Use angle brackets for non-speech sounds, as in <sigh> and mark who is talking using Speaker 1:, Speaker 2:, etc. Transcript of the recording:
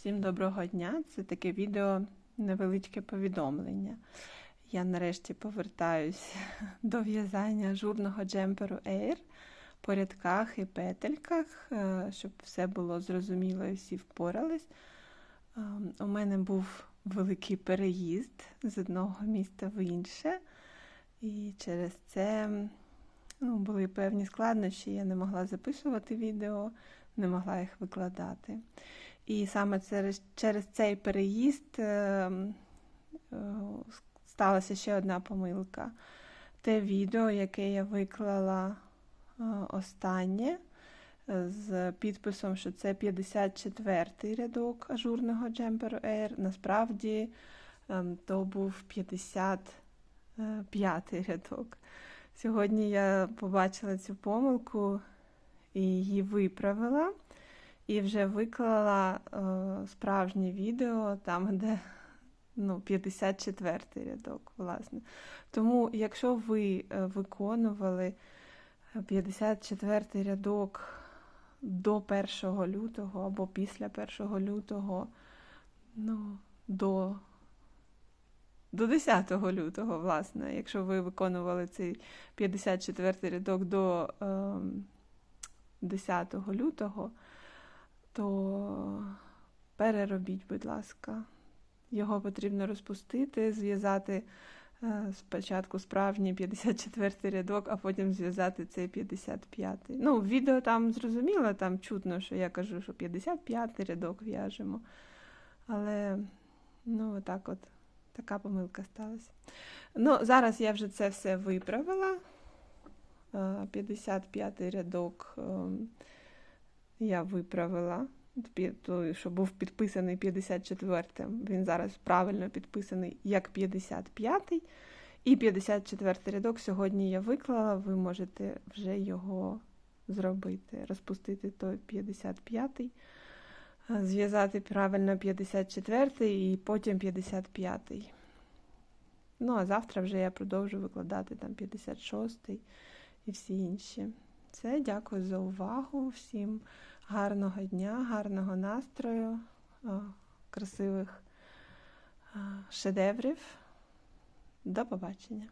Speaker 1: Всім доброго дня! Це таке відео невеличке повідомлення. Я нарешті повертаюсь <laughs> до в'язання журного джемперу Air по рядках і петельках, е, щоб все було зрозуміло і всі впорались. Е, У мене був великий переїзд з одного міста в інше, і через це ну, були певні складнощі. Я не могла записувати відео, не могла їх викладати. І саме через, через цей переїзд е, е, сталася ще одна помилка. Те відео, яке я виклала е, останнє з підписом, що це 54-й рядок ажурного джемперу Air, насправді е, то був 55-й рядок. Сьогодні я побачила цю помилку і її виправила. І вже виклала е, справжнє відео там, де ну, 54 рядок, власне. Тому, якщо ви е, виконували 54 рядок до 1 лютого або після 1 лютого, ну, до до 10 лютого, власне, якщо ви виконували цей 54 й рядок до е, 10 лютого, то переробіть, будь ласка. Його потрібно розпустити, зв'язати е, спочатку справжній 54 рядок, а потім зв'язати цей 55-й. Ну, відео там зрозуміло, там чутно, що я кажу, що 55-й рядок в'яжемо. Але, ну, отак от, така помилка сталася. Ну, зараз я вже це все виправила. 55-й рядок. Я виправила, що був підписаний 54-м, він зараз правильно підписаний як 55-й. І 54-й рядок сьогодні я виклала, ви можете вже його зробити, розпустити той 55-й, зв'язати правильно 54-й і потім 55-й. Ну, а завтра вже я продовжу викладати там 56-й і всі інші. Все, дякую за увагу. Всім гарного дня, гарного настрою, красивих шедеврів. До побачення!